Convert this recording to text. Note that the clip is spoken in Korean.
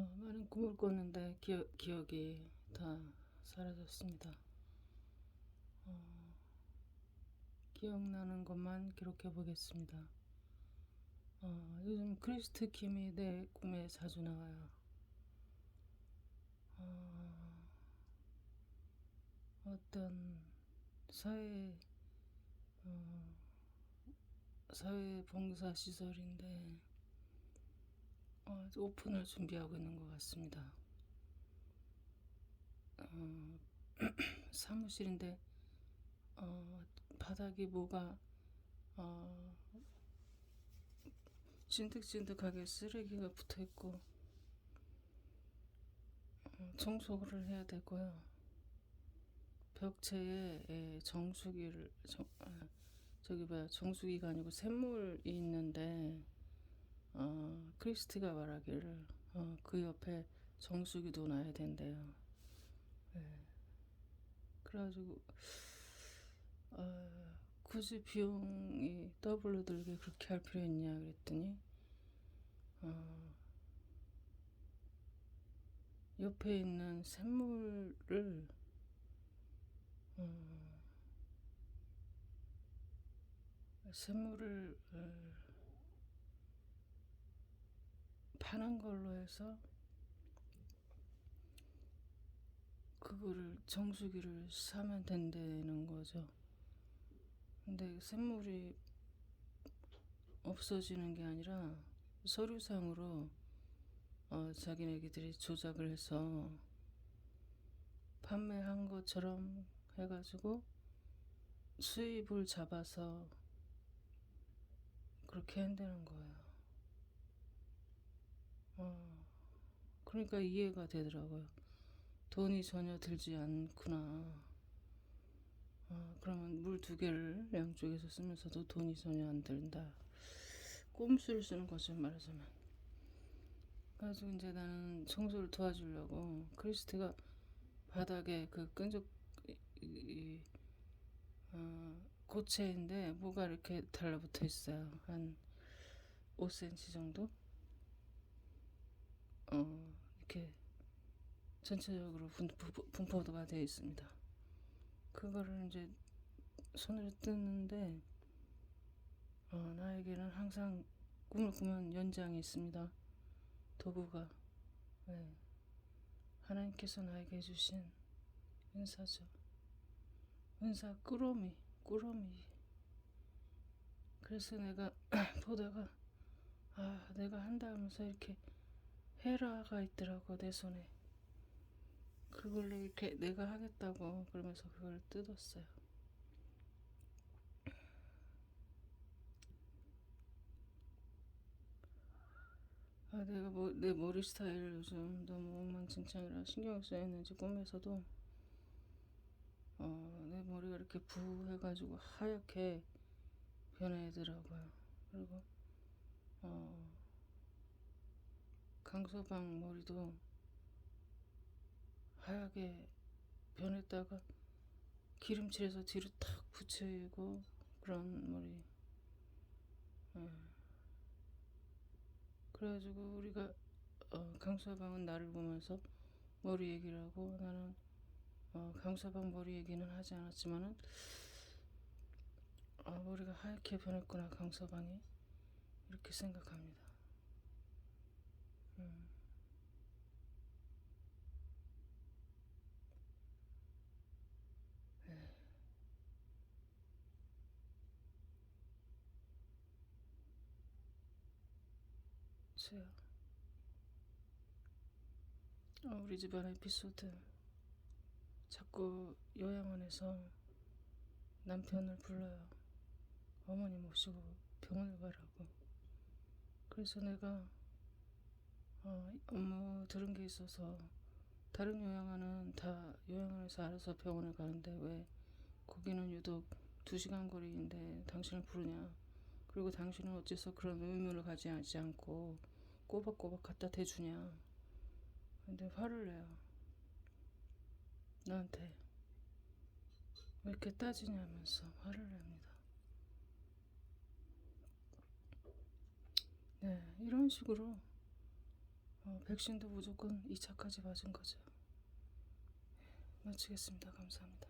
어, 많은 꿈을 꿨는데 기억, 기억이 다 사라졌습니다. 어, 기억나는 것만 기록해 보겠습니다. 어, 요즘 크리스트 킴이 내 꿈에 자주 나와요. 어, 어떤 사회 어, 사회 봉사 시설인데 어, 오픈을 준비하고 있는 것 같습니다. 어, 사무실인데 어, 바닥에 뭐가 어, 진득진득하게 쓰레기가 붙어 있고 어, 청소를 해야 되고요. 벽체에 예, 정수기를 정, 아, 저기 뭐야 정수기가 아니고 샘물이 있는데 어, 크리스티가 말하기를 어, 그 옆에 정수기도 놔야 된대요. 예. 그래가지고 어, 굳이 비용이 더블로 들게 그렇게 할 필요 있냐 그랬더니 어, 옆에 있는 샘물을 어, 샘물을 어, 파는 걸로 해서 그거를 정수기를 사면 된다는 거죠. 근데 샘물이 없어지는 게 아니라 서류상으로 어, 자기네들이 조작을 해서 판매한 것처럼 해가지고 수입을 잡아서 그렇게 한다는 거예요. 어, 그러니까 이해가 되더라고요. 돈이 전혀 들지 않구나. 어, 그러면 물 두 개를 양쪽에서 쓰면서도 돈이 전혀 안 든다. 꼼수를 쓰는 거죠, 말하자면. 그래가지고 이제 나는 청소를 도와주려고 크리스티가 바닥에 그 끈적 이, 이, 어, 고체인데 뭐가 이렇게 달라붙어 있어요. 한 5cm 정도? 어, 이렇게 전체적으로 분, 부- 분포 도가 되어 있습니다. 그거를 이제 손으로 뜯는데 어, 나에게는 항상 꿈을 꾸면 연장이 있습니다. 도구가 네. 하나님께서 나에게 해주신 은사죠. 은사 꾸러미 꾸러미. 그래서 내가 보다가 아 내가 한다 하면서 이렇게 헤라가 있더라고 내 손에. 그걸로 이렇게 내가 하겠다고 그러면서 그걸 뜯었어요. 아, 내가 뭐, 내 머리 스타일 요즘 너무 엉망진창이라 신경 쓰였는지 꿈에서도 어, 내 머리가 이렇게 부해가지고 하얗게 변해더라고요. 그리고 어, 강서방 머리도 하얗게 변했다가 기름칠해서 뒤로 탁 붙이고 그런 머리. 예. 그래가지고 우리가 어, 강서방은 나를 보면서 머리 얘기를 하고 나는 어, 강서방 머리 얘기는 하지 않았지만은 아, 머리가 하얗게 변했구나 강서방이 이렇게 생각합니다. 음. 우리 집안 에피소드. 자꾸 요양원에서 남편을 불러요. 어머니 모시고 병원을 가라고. 그래서 내가 어, 업무 들은 게 있어서 다른 요양원은 다 요양원에서 알아서 병원을 가는데 왜 거기는 유독 두 시간 거리인데 당신을 부르냐? 그리고 당신은 어째서 그런 의무를 가지지 않고 꼬박꼬박 갖다 대주냐? 근데 화를 내요. 나한테 왜 이렇게 따지냐면서 화를 냅니다. 네, 이런 식으로 어, 어, 백신도 무조건 2차까지 맞은 거죠. 마치겠습니다. 감사합니다.